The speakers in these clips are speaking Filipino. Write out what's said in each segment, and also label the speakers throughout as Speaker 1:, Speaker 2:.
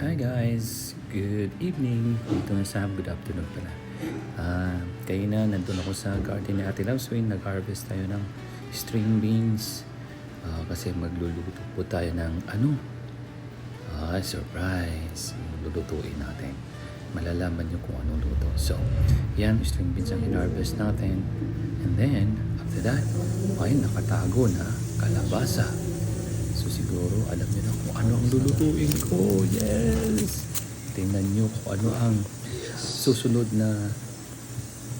Speaker 1: Hi guys, good evening. Dito na sa good afternoon pala. Ah, kayo na nandun ako sa garden ni Ate Lavswin. Nag-harvest tayo ng string beans. Ah, kasi magluluto po tayo ng ano? Ah, surprise. Lulutuin natin. Malalaman nyo kung anong luto. So, yan, string beans ang in-harvest natin. And then, after that, ay nakatago na kalabasa. So siguro alam niyo na kung ano ang lulutuin ko. Yes! Tingnan niyo kung ano ang susunod na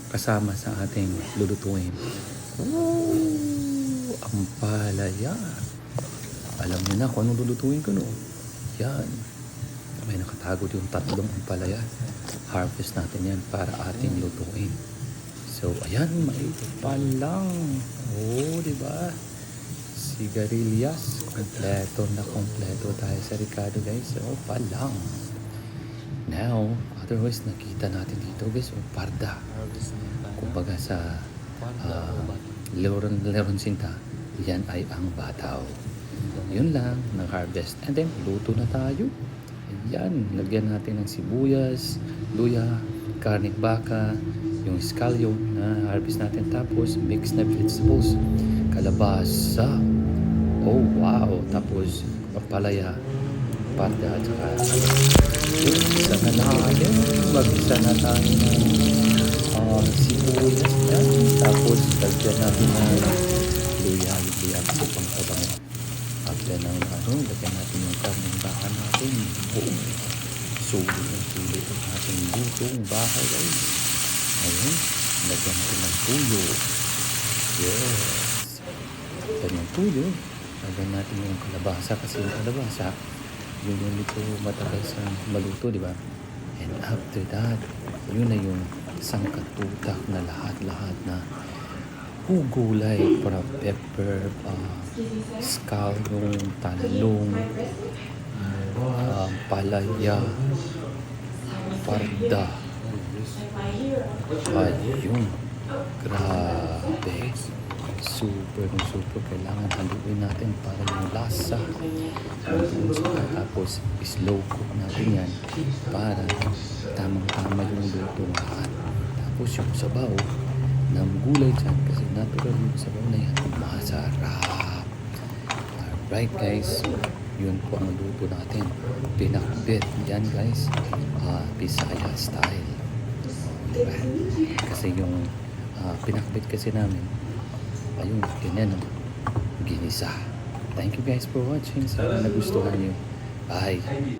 Speaker 1: kasama sa ating lulutuin. Oh, ang palaya. Alam niyo na kung anong lulutuin ko no. Yan. May nakatago yung tatlong ampalaya. Harvest natin yan para ating lutuin. So, ayan, may pa lang. Oh, di ba? sigarilyas. Kompleto na kompleto tayo sa Ricardo guys. So, pa lang. Now, otherwise nakita natin dito guys, oh, parda. Kumbaga sa uh, Leron, Leron Sinta, yan ay ang bataw. Yun lang, nag-harvest. And then, luto na tayo. Ayan, lagyan natin ng sibuyas, luya, karnik baka, yung scallion na harvest natin. Tapos, mixed na vegetables, kalabasa. Oh, wow. Tapos, papalaya, parda, at saka isa na natin. Mag-isa na tayo ng uh, sibuyas. Yan. Tapos, lagyan natin ng luya, luya, kasi pang tabango. After ng ano, lagyan natin yung karning baka natin. Boom. Sulit ng sulit ang ating lutong bahay guys. Ayun. Lagyan natin ng tuyo. Yes. Lagyan ng tuyo. Lagyan natin yung kalabasa kasi yung kalabasa yun yung nito matagal sa maluto, di ba? And after that, yun na yung sangkatutak na lahat-lahat na hugulay para pepper, uh, scallion, talong, uh, palaya, parda. Ayun. Grabe. Super, super. Kailangan haluin natin para yung lasa. Tapos, slow cook natin yan para tamang-tama yung luto lahat. Tapos yung sabaw ng gulay dyan kasi natural yung sabaw na yan. Masarap. Alright guys, yun po ang luto natin. Pinakbit yan guys. Ah, Bisaya style. Kasi yung ah, pinakbit kasi namin, ayun, ganyan ang ginisa. Thank you guys for watching. Sana nagustuhan nyo. Bye!